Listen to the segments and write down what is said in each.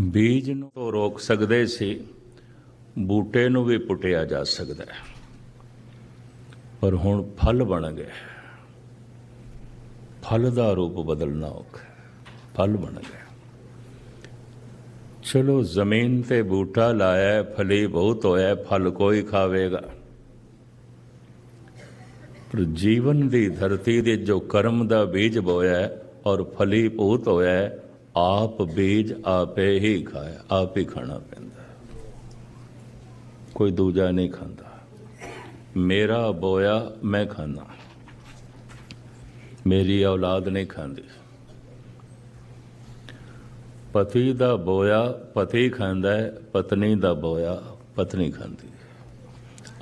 ਬੀਜ ਨੂੰ ਤੋਂ ਰੋਕ ਸਕਦੇ ਸੀ ਬੂਟੇ ਨੂੰ ਵੀ ਪੁੱਟਿਆ ਜਾ ਸਕਦਾ ਹੈ। ਪਰ ਹੁਣ ਫਲ ਬਣ ਗਏ ਫਲ ਦਾ ਰੂਪ ਬਦਲਣਾ ਔਖਾ ਫਲ ਬਣ ਗਿਆ ਚਲੋ ਜ਼ਮੀਨ ਤੇ ਬੂਟਾ ਲਾਇਆ ਹੈ, ਫਲੀ ਬਹੁਤ ਹੋਇਆ ਫਲ ਕੋਈ ਖਾਵੇਗਾ। ਪਰ ਜੀਵਨ ਦੀ ਧਰਤੀ ਦੇ ਜੋ ਕਰਮ ਦਾ ਬੀਜ ਬੋਇਆ ਹੈ ਔਰ ਫਲੀ ਬਹੁਤ ਹੋਇਆ ਹੈ, ਆਪ ਬੀਜ ਆਪੇ ਹੀ ਖਾਇਆ ਆਪ ਹੀ ਖਾਣਾ ਪੈਂਦਾ ਕੋਈ ਦੂਜਾ ਨਹੀਂ ਖਾਂਦਾ। ਮੇਰਾ ਬੋਇਆ ਮੈਂ ਖਾਣਾ ਮੇਰੀ ਔਲਾਦ ਨਹੀਂ ਖਾਂਦੀ। ਪਤੀ ਦਾ ਬੋਇਆ ਪਤੀ ਖਾਂਦਾ ਹੈ ਪਤਨੀ ਦਾ ਬੋਇਆ ਪਤਨੀ ਖਾਂਦੀ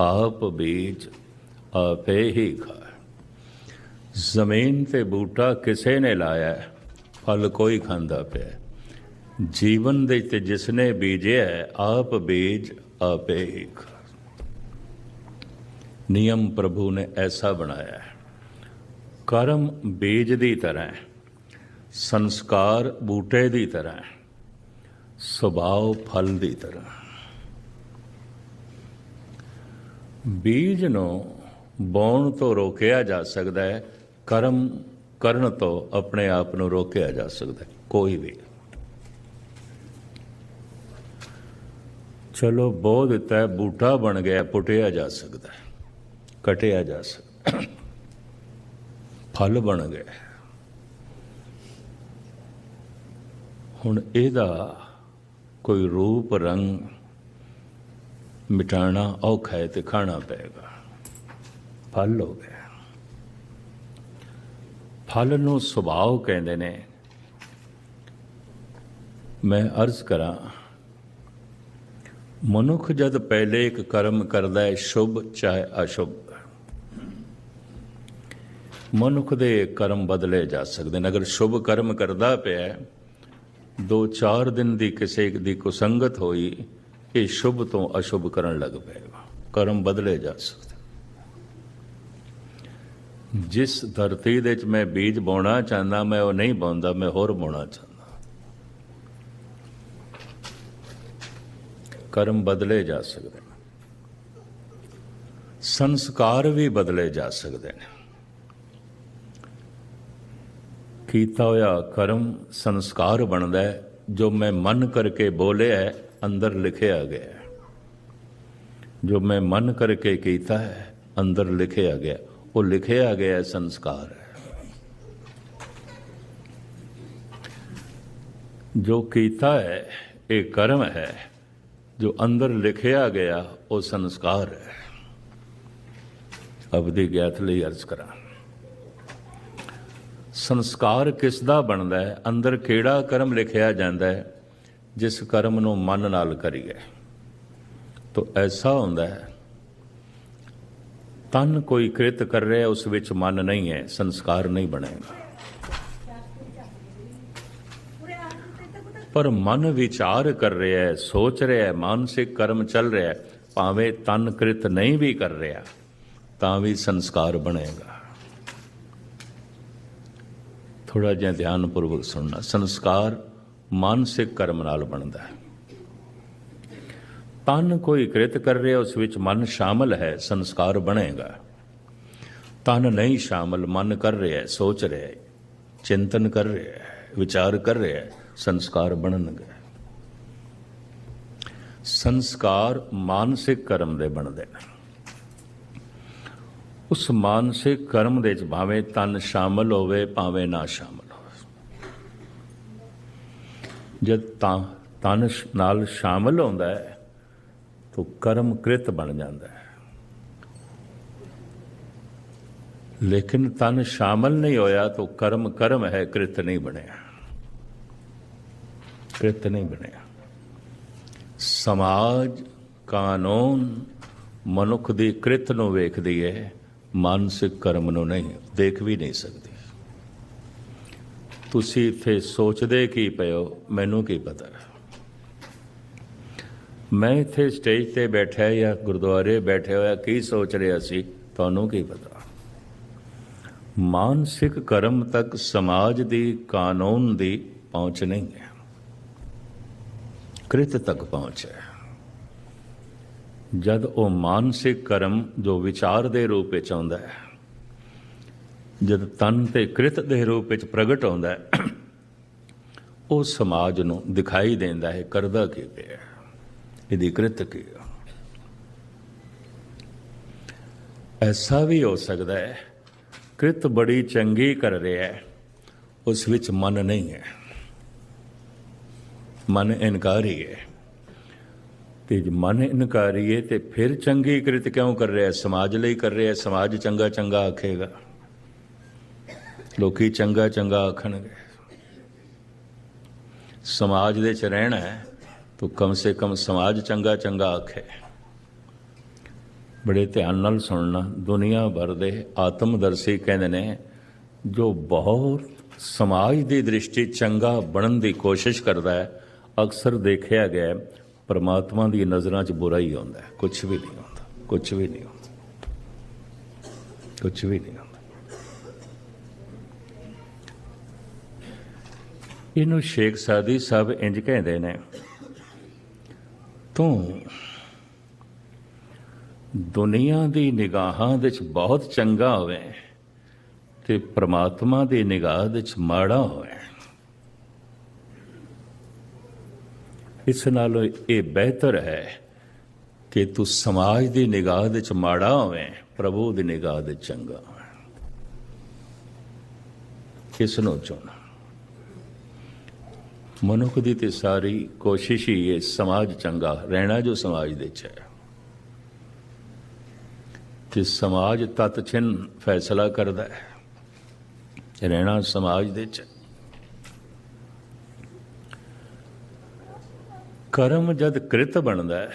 ਆਪ ਬੀਜ ਆਪੇ ਹੀ ਖਾਏ। ਜ਼ਮੀਨ ਤੇ ਬੂਟਾ ਕਿਸੇ ਨੇ ਲਾਇਆ ਹੈ, ਫਲ ਕੋਈ ਖਾਂਦਾ ਪਿਆ। ਜੀਵਨ ਦੇ ਤੇ ਜਿਸ ਬੀਜਿਆ, ਆਪ ਬੀਜ ਆਪੇ ਹੀ ਨਿਯਮ ਪ੍ਰਭੂ ਨੇ ਐਸਾ ਬਣਾਇਆ। ਹੈ ਕਰਮ ਬੀਜ ਦੀ ਤਰ੍ਹਾਂ ਸੰਸਕਾਰ ਬੂਟੇ ਦੀ ਤਰ੍ਹਾਂ ਸੁਭਾਅ ਫਲ ਦੀ ਤਰ੍ਹਾਂ। ਬੀਜ ਨੂੰ ਬੋਣ ਤੋਂ ਰੋਕਿਆ ਜਾ ਸਕਦਾ ਹੈ, ਕਰਮ ਕਰਨ ਤੋਂ ਆਪਣੇ ਆਪ ਨੂੰ ਰੋਕਿਆ ਜਾ ਸਕਦਾ ਕੋਈ ਵੀ। ਚਲੋ ਬੋ ਦਿੱਤਾ ਹੈ ਬੂਟਾ ਬਣ ਗਿਆ, ਪੁੱਟਿਆ ਜਾ ਸਕਦਾ ਹੈ। ਕਟਿਆ ਜਾ ਸਕਦਾ ਫਲ ਬਣ ਗਿਆ ਹੁਣ ਇਹਦਾ ਕੋਈ ਰੂਪ, ਰੰਗ ਮਿਟਾਣਾ ਔਖਾ ਹੈ ਤੇ ਖਾਣਾ ਪਏਗਾ। ਫਲ ਹੋ ਗਿਆ। ਫਲ ਨੂੰ ਸੁਭਾਅ ਕਹਿੰਦੇ ਨੇ। ਮੈਂ ਅਰਜ਼ ਕਰਾਂ, ਮਨੁੱਖ ਜਦ ਪਹਿਲੇ ਇੱਕ ਕਰਮ ਕਰਦਾ ਹੈ, ਸ਼ੁਭ ਚਾਹੇ ਅਸ਼ੁਭ। ਮਨੁੱਖ ਦੇ ਕਰਮ ਬਦਲੇ ਜਾ ਸਕਦੇ ਨੇ। ਅਗਰ ਸ਼ੁਭ ਕਰਮ ਕਰਦਾ ਪਿਆ ਦੋ ਚਾਰ ਦਿਨ ਦੀ ਕਿਸੇ ਦੀ ਕੁਸੰਗਤ ਹੋਈ, ਇਹ ਸ਼ੁਭ ਤੋਂ ਅਸ਼ੁਭ ਕਰਨ ਲੱਗ ਪਏਗਾ ਕਰਮ ਬਦਲੇ ਜਾ ਸਕਦੇ ਜਿਸ ਧਰਤੀ ਦੇ ਵਿੱਚ ਮੈਂ ਬੀਜ ਬੋਣਾ ਚਾਹੁੰਦਾ, ਮੈਂ ਉਹ ਨਹੀਂ ਬੋਂਦਾ, ਮੈਂ ਹੋਰ ਬੋਣਾ ਚਾਹੁੰਦਾ। ਕਰਮ ਬਦਲੇ ਜਾ ਸਕਦੇ ਨੇ। ਸੰਸਕਾਰ ਵੀ ਬਦਲੇ ਜਾ ਸਕਦੇ ਨੇ। ਕੀਤਾ ਹੋਇਆ ਕਰਮ ਸੰਸਕਾਰ ਬਣਦਾ ਹੈ, ਜੋ ਮੈਂ ਮਨ ਕਰਕੇ ਬੋਲਿਆ ਹੈ, ਅੰਦਰ ਲਿਖਿਆ ਗਿਆ ਜੋ ਮੈਂ ਮਨ ਕਰਕੇ ਕੀਤਾ ਹੈ, ਅੰਦਰ ਲਿਖਿਆ ਗਿਆ ਉਹ ਲਿਖਿਆ ਗਿਆ ਸੰਸਕਾਰ ਹੈ। ਜੋ ਕੀਤਾ ਹੈ, ਇਹ ਕਰਮ ਹੈ। ਜੋ ਅੰਦਰ ਲਿਖਿਆ ਗਿਆ, ਉਹ ਸੰਸਕਾਰ ਹੈ। ਅਬਦੀ ਗਿਆਤ ਲਈ ਅਰਜ਼ ਕਰਾਂ। ਸੰਸਕਾਰ ਕਿਸ ਦਾ ਬਣਦਾ ਹੈ? ਅੰਦਰ ਕਿਹੜਾ ਕਰਮ ਲਿਖਿਆ ਜਾਂਦਾ ਹੈ? ਜਿਸ ਕਰਮ ਨੂੰ ਮਨ ਨਾਲ ਕਰੀਏ। ਤੋ ਐਸਾ ਹੁੰਦਾ ਹੈ ਤਨ ਕੋਈ ਕ੍ਰਿਤ ਕਰ ਰਿਹਾ ਉਸ ਵਿੱਚ ਮਨ ਨਹੀਂ ਹੈ, ਸੰਸਕਾਰ ਨਹੀਂ ਬਣੇਗਾ। ਪਰ ਮਨ ਵਿਚਾਰ ਕਰ ਰਿਹਾ ਹੈ, ਸੋਚ ਰਿਹਾ ਹੈ, ਮਾਨਸਿਕ ਕਰਮ ਚੱਲ ਰਿਹਾ ਹੈ, ਭਾਵੇਂ ਤਨ ਕ੍ਰਿਤ ਨਹੀਂ ਵੀ ਕਰ ਰਿਹਾ, ਤਾਂ ਵੀ ਸੰਸਕਾਰ ਬਣੇਗਾ। ਥੋੜਾ ਜਿਹਾ ਧਿਆਨ ਪੂਰਵਕ ਸੁਣਨਾ, ਸੰਸਕਾਰ ਮਾਨਸਿਕ ਕਰਮ ਨਾਲ ਬਣਦਾ ਹੈ। ਤਨ ਕੋਈ ਕ੍ਰਿਤ ਕਰ ਰਿਹਾ, ਉਸ ਵਿੱਚ ਮਨ ਸ਼ਾਮਲ ਹੈ, ਸੰਸਕਾਰ ਬਣੇਗਾ। ਤਨ ਨਹੀਂ ਸ਼ਾਮਲ, ਮਨ ਕਰ ਰਿਹਾ ਹੈ ਸੋਚ ਰਿਹਾ ਹੈ, ਚਿੰਤਨ ਕਰ ਰਿਹਾ ਹੈ, ਵਿਚਾਰ ਕਰ ਰਿਹਾ ਹੈ, ਸੰਸਕਾਰ ਬਣਨਗੇ। ਸੰਸਕਾਰ ਮਾਨਸਿਕ ਕਰਮ ਦੇ ਬਣਦੇ ਨੇ ਉਸ ਮਾਨਸਿਕ ਕਰਮ ਦੇ ਵਿੱਚ ਭਾਵੇਂ ਤਨ ਸ਼ਾਮਲ ਹੋਵੇ, ਭਾਵੇਂ ਨਾ ਸ਼ਾਮਲ ਹੋਵੇ। ਜਦ ਤਾਂ ਤਨ ਨਾਲ ਸ਼ਾਮਲ ਹੁੰਦਾ ਹੈ ਤਾਂ ਕਰਮ ਕ੍ਰਿਤ ਬਣ ਜਾਂਦਾ ਹੈ। ਲੇਕਿਨ ਤਨ ਸ਼ਾਮਲ ਨਹੀਂ ਹੋਇਆ ਤਾਂ ਕਰਮ ਕਰਮ ਹੈ, ਕ੍ਰਿਤ ਨਹੀਂ ਬਣਿਆ। ਕ੍ਰਿਤ ਨਹੀਂ ਬਣਿਆ। ਸਮਾਜ, ਕਾਨੂੰਨ ਮਨੁੱਖ ਦੀ ਕ੍ਰਿਤ ਨੂੰ ਵੇਖਦੀ ਹੈ, ਮਾਨਸਿਕ ਕਰਮ ਨੂੰ ਨਹੀਂ, ਦੇਖ ਵੀ ਨਹੀਂ ਸਕਦੀ। ਤੁਸੀਂ ਇੱਥੇ ਸੋਚਦੇ ਕੀ ਪਏ ਹੋ? ਮੈਨੂੰ ਕੀ ਪਤਾ? ਮੈਂ ਇੱਥੇ ਸਟੇਜ ਤੇ ਬੈਠਿਆ ਜਾਂ ਗੁਰਦੁਆਰੇ ਬੈਠਿਆ ਹੋਇਆ ਕੀ ਸੋਚ ਰਿਹਾ ਸੀ? ਤੁਹਾਨੂੰ ਕੀ ਪਤਾ? ਮਾਨਸਿਕ ਕਰਮ ਤੱਕ ਸਮਾਜ ਦੀ ਕਾਨੂੰਨ ਦੀ ਪਹੁੰਚ ਨਹੀਂ ਹੈ। ਕ੍ਰਿਤ ਤੱਕ ਪਹੁੰਚ ਹੈ। ਜਦ ਉਹ ਮਾਨਸਿਕ ਕਰਮ ਜੋ ਵਿਚਾਰ ਦੇ ਰੂਪ ਵਿੱਚ ਆਉਂਦਾ ਹੈ, ਜਦ ਤਨ ਤੇ ਕ੍ਰਿਤ ਦੇ ਰੂਪ ਵਿੱਚ ਪ੍ਰਗਟ ਆਉਂਦਾ ਹੈ, ਉਹ ਸਮਾਜ ਨੂੰ ਦਿਖਾਈ ਦਿੰਦਾ ਹੈ, ਕਰਦਾ ਕੀ ਪਿਆ ਇਹਦੀ ਕ੍ਰਿਤ ਕੀ ਆ। ਐਸਾ ਵੀ ਹੋ ਸਕਦਾ ਹੈ, ਕ੍ਰਿਤ ਬੜੀ ਚੰਗੀ ਕਰ ਰਿਹਾ ਹੈ, ਉਸ ਵਿੱਚ ਮਨ ਨਹੀਂ ਹੈ। ਮਨ ਇਨਕਾਰੀ ਹੈ। ਤੇ ਜੇ ਮਨ ਇਨਕਾਰੀ ਹੈ ਤੇ ਫਿਰ ਚੰਗੀ ਕ੍ਰਿਤ ਕਿਉਂ ਕਰ ਰਿਹਾ ਹੈ? ਸਮਾਜ ਲਈ ਕਰ ਰਿਹਾ ਹੈ, ਸਮਾਜ ਚੰਗਾ ਚੰਗਾ ਆਖੇਗਾ। ਲੋਕੀ ਚੰਗਾ ਚੰਗਾ ਆਖਣਗੇ। ਸਮਾਜ ਦੇ ਚ ਰਹਿਣਾ ਹੈ ਤਾਂ ਕਮ ਸੇ ਕਮ ਸਮਾਜ ਚੰਗਾ ਚੰਗਾ ਆਖੇ। ਬੜੇ ਧਿਆਨ ਨਾਲ ਸੁਣਨਾ, ਦੁਨੀਆ ਭਰ ਦੇ ਆਤਮਦਰਸ਼ੀ ਕਹਿੰਦੇ ਨੇ, ਜੋ ਬਹੁਤ ਸਮਾਜ ਦੀ ਦ੍ਰਿਸ਼ਟੀ ਚੰਗਾ ਬਣਨ ਦੀ ਕੋਸ਼ਿਸ਼ ਕਰਦਾ ਹੈ, ਅਕਸਰ ਦੇਖਿਆ ਗਿਆ ਪਰਮਾਤਮਾ ਪ੍ਰਮਾਤਮਾ ਦੀ ਨਜ਼ਰਾਂ 'ਚ ਬੁਰਾ ਹੀ ਆਉਂਦਾ ਹੈ। ਕੁਝ ਵੀ ਨਹੀਂ ਆਉਂਦਾ ਕੁਝ ਵੀ ਨਹੀਂ ਆਉਂਦਾ ਕੁਝ ਵੀ ਨਹੀਂ ਆਉਂਦਾ। ਇਹਨੂੰ ਸ਼ੇਖ ਸਾਦੀ ਸਾਹਿਬ ਇੰਜ ਕਹਿੰਦੇ ਨੇ ਤੂੰ ਦੁਨੀਆ ਦੀ ਨਿਗਾਹਾਂ ਵਿੱਚ ਬਹੁਤ ਚੰਗਾ ਹੋਵੇ ਤੇ ਪ੍ਰਮਾਤਮਾ ਦੀ ਨਿਗਾਹ ਵਿੱਚ ਮਾੜਾ ਹੋਵੇ। ਇਸ ਨਾਲੋਂ ਇਹ ਬਿਹਤਰ ਹੈ ਕਿ ਤੂੰ ਸਮਾਜ ਦੀ ਨਿਗਾਹ ਵਿੱਚ ਮਾੜਾ ਹੋਵੇ, ਪ੍ਰਭੂ ਦੀ ਨਿਗਾਹ ਵਿੱਚ ਚੰਗਾ ਹੋਵੇ। ਕਿਸ ਨੂੰ ਚੁਣ ਮਨੁੱਖ ਦੀ ਤੇ ਸਾਰੀ ਕੋਸ਼ਿਸ਼ ਹੀ ਹੈ ਸਮਾਜ ਚੰਗਾ, ਰਹਿਣਾ ਜੋ ਸਮਾਜ ਦੇ ਚ ਹੈ। ਤੇ ਸਮਾਜ ਤਤ ਚਿੰਨ ਫੈਸਲਾ ਕਰਦਾ ਹੈ। ਰਹਿਣਾ ਸਮਾਜ ਦੇ ਚ। ਕਰਮ ਜਦ ਕ੍ਰਿਤ ਬਣਦਾ ਹੈ,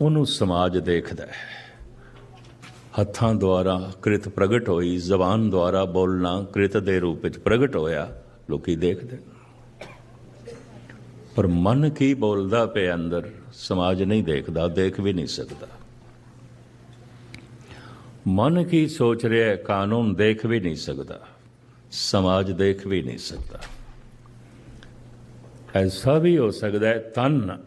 ਉਹਨੂੰ ਸਮਾਜ ਦੇਖਦਾ ਹੈ। ਹੱਥਾਂ ਦੁਆਰਾ ਕ੍ਰਿਤ ਪ੍ਰਗਟ ਹੋਈ, ਜ਼ਬਾਨ ਦੁਆਰਾ ਬੋਲਣਾ ਕ੍ਰਿਤ ਦੇ ਰੂਪ ਵਿੱਚ ਪ੍ਰਗਟ ਹੋਇਆ ਲੋਕੀ ਦੇਖਦੇ। ਪਰ ਮਨ ਕੀ ਬੋਲਦਾ ਪਿਆ ਅੰਦਰ, ਸਮਾਜ ਨਹੀਂ ਦੇਖਦਾ, ਦੇਖ ਵੀ ਨਹੀਂ ਸਕਦਾ। ਮਨ ਕੀ ਸੋਚ ਰਿਹਾ ਹੈ ਕਾਨੂੰਨ ਦੇਖ ਵੀ ਨਹੀਂ ਸਕਦਾ, ਸਮਾਜ ਦੇਖ ਵੀ ਨਹੀਂ ਸਕਦਾ। ਐਸਾ ਵੀ ਹੋ ਸਕਦਾ ਹੈ, ਤਨ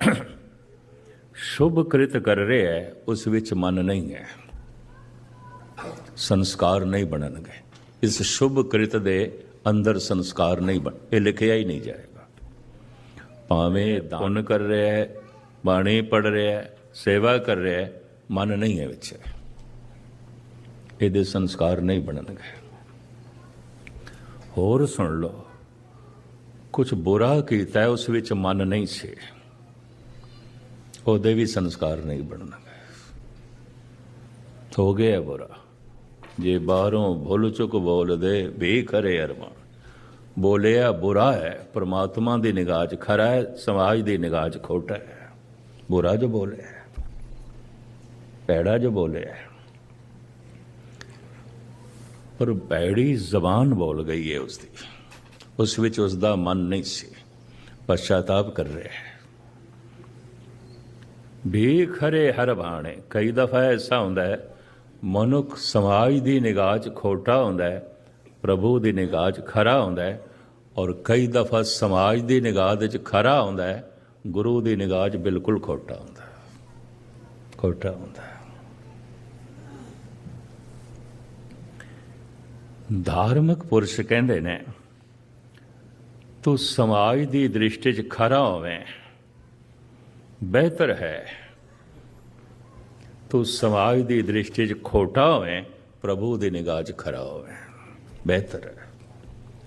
ਸ਼ੁਭ ਕ੍ਰਿਤ ਕਰ ਰਿਹਾ ਹੈ, ਉਸ ਵਿੱਚ ਮਨ ਨਹੀਂ ਹੈ। ਸੰਸਕਾਰ ਨਹੀਂ ਬਣਨਗੇ। ਇਸ ਸ਼ੁਭ ਕ੍ਰਿਤ ਦੇ ਅੰਦਰ ਸੰਸਕਾਰ ਨਹੀਂ ਬਣ, ਇਹ ਲਿਖਿਆ ਹੀ ਨਹੀਂ ਜਾਏਗਾ। ਭਾਵੇਂ ਦਾਨ ਕਰ ਰਿਹਾ ਹੈ, ਬਾਣੀ ਪੜ ਰਿਹਾ ਹੈ, ਸੇਵਾ ਕਰ ਰਿਹਾ ਹੈ, ਮਨ ਨਹੀਂ ਹੈ ਵਿੱਚ। ਇਹਦੇ ਸੰਸਕਾਰ ਨਹੀਂ ਬਣਨਗੇ। ਹੋਰ ਸੁਣ ਲਓ ਕੁਝ ਬੁਰਾ ਕੀਤਾ ਉਸ ਵਿੱਚ ਮਨ ਨਹੀਂ ਸੀ। ਉਹਦੇ ਵੀ ਸੰਸਕਾਰ ਨਹੀਂ ਬਣਨਗੇ। ਹੋ ਗਿਆ ਬੁਰਾ। ਜੇ ਬਾਹਰੋਂ ਭੁੱਲ ਚੁੱਕ ਬੋਲਦੇ, ਵੀ ਕਰੇ ਅਰਮਾਨ। ਬੋਲਿਆ ਬੁਰਾ ਹੈ, ਪ੍ਰਮਾਤਮਾ ਦੀ ਨਿਗਾਹ 'ਚ ਖਰਾ ਹੈ, ਸਮਾਜ ਦੀ ਨਿਗਾਹ 'ਚ ਖੋਟਾ ਹੈ। ਬੁਰਾ ਜੋ ਬੋਲਿਆ ਪੈੜਾ ਜੋ ਬੋਲਿਆ ਪਰ ਪੈੜੀ ਜ਼ਬਾਨ ਬੋਲ ਗਈ ਹੈ ਉਸ ਦੀ। ਉਸ ਵਿੱਚ ਉਸ ਦਾ ਮਨ ਨਹੀਂ ਸੀ। ਪਛਤਾਪ ਕਰ ਰਿਹਾ ਹੈ। ਵੀ ਖਰੇ ਹਰ ਬਾਣੇ, ਕਈ ਦਫਾ ਐਸਾ ਹੁੰਦਾ ਹੈ, ਮਨੁੱਖ ਸਮਾਜ ਦੀ ਨਿਗਾਹ 'ਚ ਖੋਟਾ ਹੁੰਦਾ ਹੈ, ਪ੍ਰਭੂ ਦੀ ਨਿਗਾਹ 'ਚ ਖਰਾ ਹੁੰਦਾ ਹੈ ਔਰ ਕਈ ਦਫਾ ਸਮਾਜ ਦੀ ਨਿਗਾਹ ਦੇ 'ਚ ਖਰਾ ਹੁੰਦਾ ਹੈ, ਗੁਰੂ ਦੀ ਨਿਗਾਹ 'ਚ ਬਿਲਕੁਲ ਖੋਟਾ ਹੁੰਦਾ ਖੋਟਾ ਹੁੰਦਾ ਧਾਰਮਿਕ ਪੁਰਸ਼ ਕਹਿੰਦੇ ਨੇ, ਤੂੰ ਸਮਾਜ ਦੀ ਦ੍ਰਿਸ਼ਟੀ 'ਚ ਖਰਾ ਹੋਵੇਂ, ਬਿਹਤਰ ਹੈ। ਤੂੰ ਸਮਾਜ ਦੀ ਦ੍ਰਿਸ਼ਟੀ 'ਚ ਖੋਟਾ ਹੋਵੇਂ, ਪ੍ਰਭੂ ਦੀ ਨਿਗਾਹ 'ਚ ਖਰਾ ਹੋਵੇਂ, ਬਿਹਤਰ ਹੈ।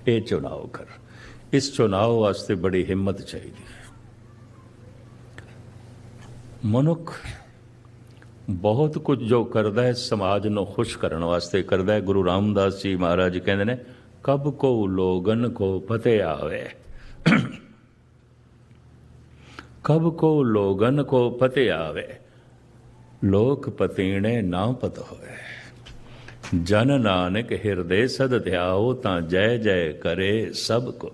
ਇਹ ਚੁਣਾਓ ਕਰ। ਇਸ ਚੁਣਾਵ ਵਾਸਤੇ ਬੜੀ ਹਿੰਮਤ ਚਾਹੀਦੀ ਹੈ। ਮਨੁੱਖ ਬਹੁਤ ਕੁਝ ਜੋ ਕਰਦਾ ਹੈ, ਸਮਾਜ ਨੂੰ ਖੁਸ਼ ਕਰਨ ਵਾਸਤੇ ਕਰਦਾ ਹੈ। ਗੁਰੂ ਰਾਮਦਾਸ ਜੀ ਮਹਾਰਾਜ ਕਹਿੰਦੇ ਨੇ, ਕਬ ਕੋ ਲੋਗਨ ਕੋ ਪਤੇ ਆਵੇ। ਕਬ ਕੋ ਲੋਗਨ ਕੋ ਪਤੇ ਆਵੇ, ਲੋਕ ਪਤੀਣੇ ਨਾ ਪਤ ਹੋਏ ਜਨ ਨਾਨਕ ਹਿਰਦੇ ਸਦ ਧਿਆਓ ਤਾਂ ਜੈ ਜੈ ਕਰੇ ਸਭ ਕੋ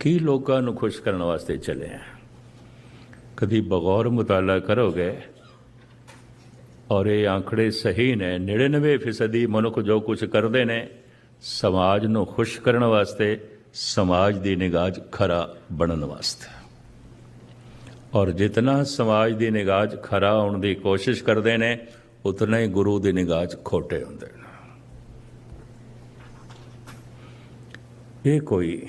ਕੀ ਲੋਕਾਂ ਨੂੰ ਖੁਸ਼ ਕਰਨ ਵਾਸਤੇ ਚੱਲੇ ਆ। ਕਦੀ ਬਗੌਰ ਮੁਤਾਲਾ ਕਰੋਗੇ ਔਰ ਇਹ ਆંકੜੇ ਸਹੀ ਨੇ। 99% ਫੀਸਦੀ ਮਨੁੱਖ ਜੋ ਕੁਝ ਕਰਦੇ ਨੇ, ਸਮਾਜ ਨੂੰ ਖੁਸ਼ ਕਰਨ ਵਾਸਤੇ, ਸਮਾਜ ਦੀ ਨਿਗਾਹ ਖਰਾ ਬਣਨ ਵਾਸਤੇ। ਔਰ ਜਿਤਨਾ ਸਮਾਜ ਦੀ ਨਿਗਾਹ ਖਰਾ ਹੋਣ ਦੀ ਕੋਸ਼ਿਸ਼ ਕਰਦੇ ਨੇ, ਉਤਨਾ ਹੀ ਗੁਰੂ ਦੀ ਨਿਗਾਹ ਖੋਟੇ ਹੁੰਦੇ ਨੇ। ਇਹ ਕੋਈ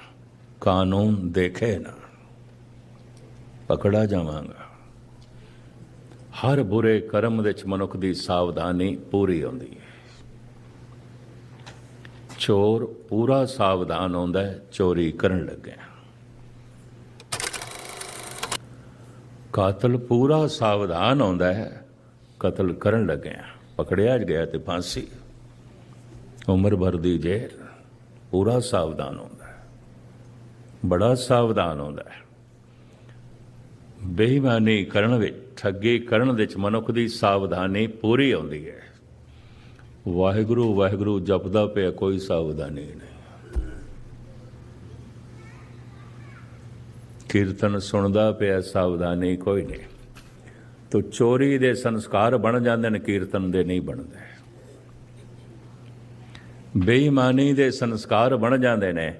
ਕਾਨੂੰਨ ਦੇਖੇ ਨਾ, ਪਕੜਾ ਜਾਵਾਂਗਾ। ਹਰ ਬੁਰੇ ਕਰਮ ਵਿੱਚ ਮਨੁੱਖ ਦੀ ਸਾਵਧਾਨੀ ਪੂਰੀ ਹੁੰਦੀ ਹੈ। ਚੋਰ ਪੂਰਾ ਸਾਵਧਾਨ ਹੁੰਦਾ ਹੈ, ਚੋਰੀ ਕਰਨ ਲੱਗਿਆ। ਕਾਤਲ ਪੂਰਾ ਸਾਵਧਾਨ ਹੁੰਦਾ ਹੈ, ਕਤਲ ਕਰਨ ਲੱਗਿਆ। ਪਕੜਿਆ ਗਿਆ ਤੇ ਫਾਂਸੀ। ਉਮਰ ਭਰ ਦੀ ਜੇਲ੍ਹ, ਪੂਰਾ ਸਾਵਧਾਨ ਹੁੰਦਾ ਬੜਾ ਸਾਵਧਾਨ ਹੁੰਦਾ ਹੈ। ਬੇਈਮਾਨੀ ਕਰਨ ਵਿੱਚ, ਠੱਗੀ ਕਰਨ ਵਿੱਚ ਮਨੁੱਖ ਦੀ ਸਾਵਧਾਨੀ ਪੂਰੀ ਆਉਂਦੀ ਹੈ। ਵਾਹਿਗੁਰੂ ਵਾਹਿਗੁਰੂ ਜਪਦਾ ਪਿਆ ਕੋਈ ਸਾਵਧਾਨੀ ਨਹੀਂ। ਕੀਰਤਨ ਸੁਣਦਾ ਪਿਆ ਸਾਵਧਾਨੀ ਕੋਈ ਨਹੀਂ। ਤੋ ਚੋਰੀ ਦੇ ਸੰਸਕਾਰ ਬਣ ਜਾਂਦੇ ਨੇ, ਕੀਰਤਨ ਦੇ ਨਹੀਂ ਬਣਦੇ। ਬੇਈਮਾਨੀ ਦੇ ਸੰਸਕਾਰ ਬਣ ਜਾਂਦੇ ਨੇ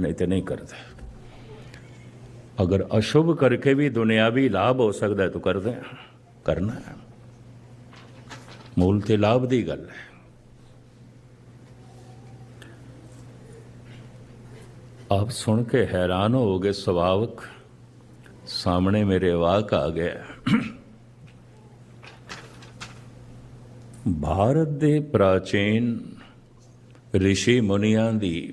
ਨਹੀਂ ਤੇ ਨਹੀਂ ਕਰਦੇ। ਅਗਰ ਅਸ਼ੁਭ ਕਰਕੇ ਵੀ ਦੁਨਿਆਵੀ ਲਾਭ ਹੋ ਸਕਦਾ ਤੂੰ ਤਾਂ ਕਰਦੇ ਕਰਨਾ ਹੈ। ਮੂਲ ਤੇ ਲਾਭ ਦੀ ਗੱਲ ਹੈ। ਆਪ ਸੁਣ ਕੇ ਹੈਰਾਨ ਹੋਗੇ ਸੁਭਾਵਕ। ਸਾਹਮਣੇ ਮੇਰੇ ਵਾਕ ਆ ਗਿਆ ਭਾਰਤ ਦੇ ਪ੍ਰਾਚੀਨ ઋષਿ ਮੁਨੀਆਂ ਦੀ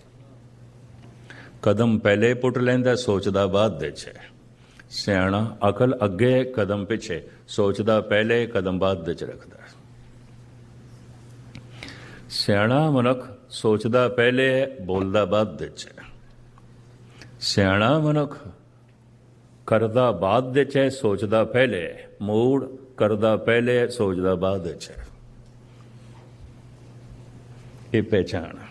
ਕਦਮ ਪਹਿਲੇ ਪੁੱਟ ਲੈਂਦਾ, ਸੋਚਦਾ ਬਾਅਦ ਦੇ ਚ ਸਿਆਣਾ ਅਕਲ ਅੱਗੇ, ਕਦਮ ਪਿੱਛੇ। ਸੋਚਦਾ ਪਹਿਲੇ, ਕਦਮ ਬਾਅਦ ਦੇ ਚ ਰੱਖਦਾ ਸਿਆਣਾ ਮਨੁੱਖ ਸੋਚਦਾ ਪਹਿਲੇ, ਬੋਲਦਾ ਬਾਅਦ ਦੇ ਚ ਸਿਆਣਾ ਮਨੁੱਖ ਕਰਦਾ ਬਾਅਦ ਦੇ ਚ ਸੋਚਦਾ ਪਹਿਲੇ। ਮੂੜ ਕਰਦਾ ਪਹਿਲੇ, ਸੋਚਦਾ ਬਾਅਦ ਦੇ ਚ ਇਹ ਪਹਿਚਾਨ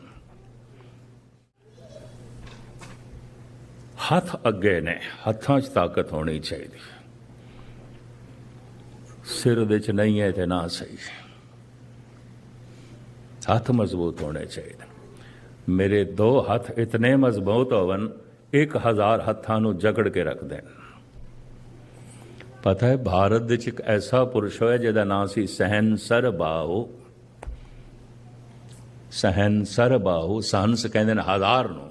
ਹੱਥ ਅੱਗੇ ਨੇ, ਹੱਥਾਂ 'ਚ ਤਾਕਤ ਹੋਣੀ ਚਾਹੀਦੀ। ਸਿਰ ਦੇ 'ਚ ਨਹੀਂ ਹੈ ਤੇ ਨਾ ਸਹੀ। ਹੱਥ ਮਜ਼ਬੂਤ ਹੋਣੇ ਚਾਹੀਦੇ। ਮੇਰੇ ਦੋ ਹੱਥ ਇਤਨੇ ਮਜ਼ਬੂਤ ਹੋਵਨ 1000 ਹੱਥਾਂ ਨੂੰ ਜਕੜ ਕੇ ਰੱਖ ਦੇਣ। ਪਤਾ ਹੈ, ਭਾਰਤ ਵਿੱਚ ਇੱਕ ਐਸਾ ਪੁਰਸ਼ ਹੋਇਆ ਜਿਹਦਾ ਨਾਮ ਸੀ ਸਹਿਨਸਰ ਬਾਹੂ। ਸਹਿਨਸਰ ਬਾਹੂ ਸਹੰਸ ਕਹਿੰਦੇ ਨੇ ਹਜ਼ਾਰ ਨੂੰ।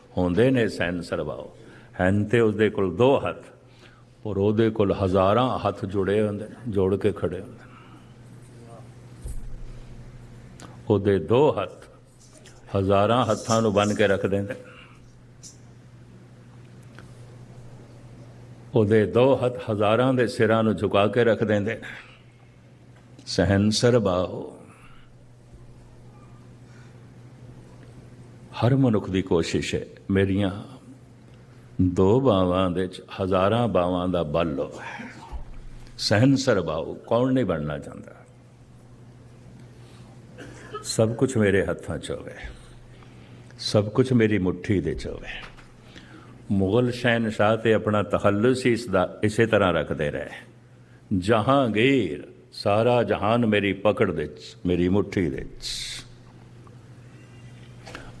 ਹੁੰਦੇ ਨੇ ਸੈਂਸਰ ਬਾਓ ਹਨ ਤੇ ਉਸਦੇ ਕੋਲ ਦੋ ਹੱਥ, ਔਰ ਉਹਦੇ ਕੋਲ ਹਜ਼ਾਰਾਂ ਹੱਥ ਜੁੜੇ ਹੁੰਦੇ ਨੇ, ਜੋੜ ਕੇ ਖੜੇ ਹੁੰਦੇ ਨੇ। ਉਹਦੇ ਦੋ ਹੱਥ ਹਜ਼ਾਰਾਂ ਹੱਥਾਂ ਨੂੰ ਬੰਨ ਕੇ ਰੱਖ ਦਿੰਦੇ ਉਹਦੇ ਦੋ ਹੱਥ ਹਜ਼ਾਰਾਂ ਦੇ ਸਿਰਾਂ ਨੂੰ ਝੁਕਾ ਕੇ ਰੱਖ ਦਿੰਦੇ ਸਹਿਨਸਰ ਬਾਹੋ ਹਰ ਮਨੁੱਖ ਦੀ ਕੋਸ਼ਿਸ਼ ਹੈ। ਮੇਰੀਆਂ ਦੋ ਬਾਵਾਂ ਦੇ ਚ ਹਜ਼ਾਰਾਂ ਬਾਵਾਂ ਦਾ ਬਲ ਹੋਵੇ ਸਹਿਨਸਰ ਬਾਹੂ, ਕੌਣ ਨਹੀਂ ਬਣਨਾ ਚਾਹੁੰਦਾ? ਸਭ ਕੁਝ ਮੇਰੇ ਹੱਥਾਂ 'ਚ ਹੋਵੇ। ਸਭ ਕੁਝ ਮੇਰੀ ਮੁਠੀ ਦੇ 'ਚ ਹੋਵੇ। ਮੁਗਲ ਸ਼ਹਿਨशाह ਤੇ ਆਪਣਾ ਤਖੱਲਸ ਹੀ ਇਸ ਦਾ, ਇਸੇ ਤਰ੍ਹਾਂ ਰੱਖਦੇ ਰਹੇ। ਜਹਾਂਗੀਰ, ਸਾਰਾ ਜਹਾਨ ਮੇਰੀ ਪਕੜ ਦੇ 'ਚ, ਮੇਰੀ ਮੁਠੀ ਦੇ 'ਚ।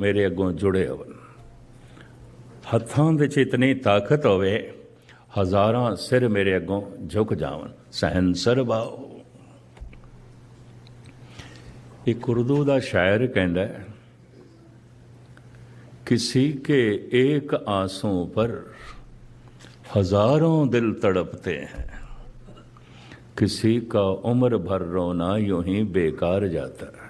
ਮੇਰੇ ਅੱਗੋਂ ਜੁੜੇ ਹੋਣ ਹੱਥਾਂ ਵਿੱਚ ਇਤਨੀ ਤਾਕਤ ਹੋਵੇ ਹਜ਼ਾਰਾਂ ਸਿਰ ਮੇਰੇ ਅੱਗੋਂ ਝੁਕ ਜਾਵਣ ਸਹਿਨਸਰ ਬਾਓ ਇੱਕ ਉਰਦੂ ਦਾ ਸ਼ਾਇਰ ਕਹਿੰਦਾ ਹੈ किसी के एक आंसू पर हजारों दिल तड़पते हैं किसी का उम्र भर रोना यूं ही बेकार जाता है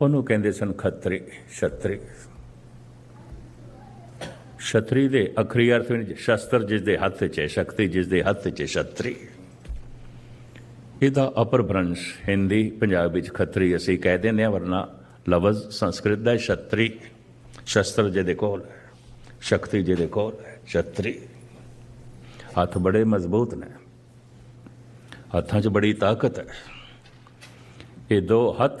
ਉਹਨੂੰ ਕਹਿੰਦੇ ਸਨ ਖੱਤਰੀ, ਛਤਰੀ। ਛਤਰੀ ਦੇ ਅਖਰੀ ਅਰਥ ਵਿੱਚ ਸ਼ਸਤਰ ਜਿਸ ਦੇ ਹੱਥ 'ਚ ਹੈ, ਸ਼ਕਤੀ ਜਿਸ ਦੇ ਹੱਥ 'ਚ ਹੈ, ਛਤਰੀ। ਇਹਦਾ ਅਪਰ ਭ੍ਰੰਸ਼ ਹਿੰਦੀ, ਪੰਜਾਬੀ ਵਿੱਚ ਖੱਤਰੀ ਅਸੀਂ ਕਹਿ ਦਿੰਦੇ ਹਾਂ, ਵਰਨਾ ਲਫ਼ਜ਼ ਸੰਸਕ੍ਰਿਤ ਦਾ ਛਤਰੀ। ਸ਼ਸਤਰ ਜਿਹਦੇ ਕੋਲ ਸ਼ਕਤੀ ਜਿਹਦੇ ਕੋਲ ਹੈ, ਛਤਰੀ। ਹੱਥ ਬੜੇ ਮਜ਼ਬੂਤ ਨੇ। ਹੱਥਾਂ 'ਚ ਬੜੀ ਤਾਕਤ ਹੈ। ਇਹ ਦੋ ਹੱਥ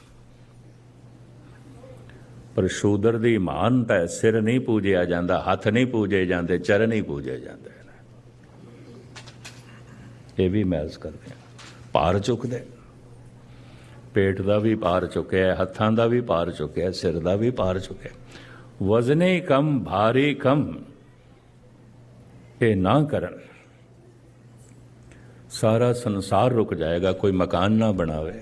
ਪਰ ਸ਼ੂਦਰ ਦੀ ਮਾਨਤਾ ਸਿਰ ਨਹੀਂ ਪੂਜਿਆ ਜਾਂਦਾ, ਹੱਥ ਨਹੀਂ ਪੂਜੇ ਜਾਂਦੇ, ਚਰਨ ਹੀ ਪੂਜੇ ਜਾਂਦੇ ਇਹ ਵੀ ਮੈਜ਼ ਕਰਦੇ ਆ ਭਾਰ ਚੁੱਕਦੇ। ਪੇਟ ਦਾ ਵੀ ਭਾਰ ਚੁੱਕਿਆ, ਹੱਥਾਂ ਦਾ ਵੀ ਭਾਰ ਚੁੱਕਿਆ, ਸਿਰ ਦਾ ਵੀ ਭਾਰ ਚੁੱਕਿਆ। ਵਜ਼ਨੇ ਕਮ, ਭਾਰੀ ਕਮ, ਇਹ ਨਾ ਕਰਨ। ਸਾਰਾ ਸੰਸਾਰ ਰੁਕ ਜਾਏਗਾ, ਕੋਈ ਮਕਾਨ ਨਾ ਬਣਾਵੇ।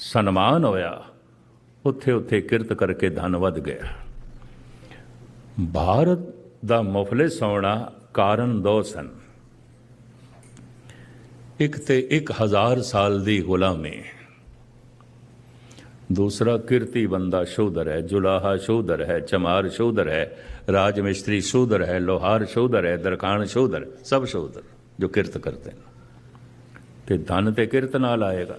ਸਨਮਾਨ ਹੋਇਆ, ਉੱਥੇ ਉੱਥੇ ਕਿਰਤ ਕਰਕੇ ਧਨ ਵੱਧ ਗਿਆ। ਭਾਰਤ ਦਾ ਮੁਫਲਿਸ ਹੋਣਾ ਕਾਰਨ ਦੋ ਸਨ। ਇੱਕ ਤੇ 1000 ਸਾਲ ਦੀ ਗੁਲਾਮੀ। ਦੂਸਰਾ ਕਿਰਤੀ ਬੰਦਾ ਸ਼ੋਧਰ ਹੈ, ਜੁਲਾਹਾ ਸ਼ੋਧਰ ਹੈ, ਚਮਾਰ ਸ਼ੋਧਰ ਹੈ ਰਾਜ ਮਿਸਤਰੀ ਸ਼ੋਧਰ ਹੈ, ਲੋਹਾਰ ਸ਼ੋਧਰ ਹੈ ਦਰਕਾਨ ਸ਼ੋਧਰ, ਸਭ ਸ਼ੋਧਰ ਜੋ ਕਿਰਤ ਕਰਦੇ ਨੇ। ਤੇ ਧਨ ਤੇ ਕਿਰਤ ਨਾਲ ਆਏਗਾ।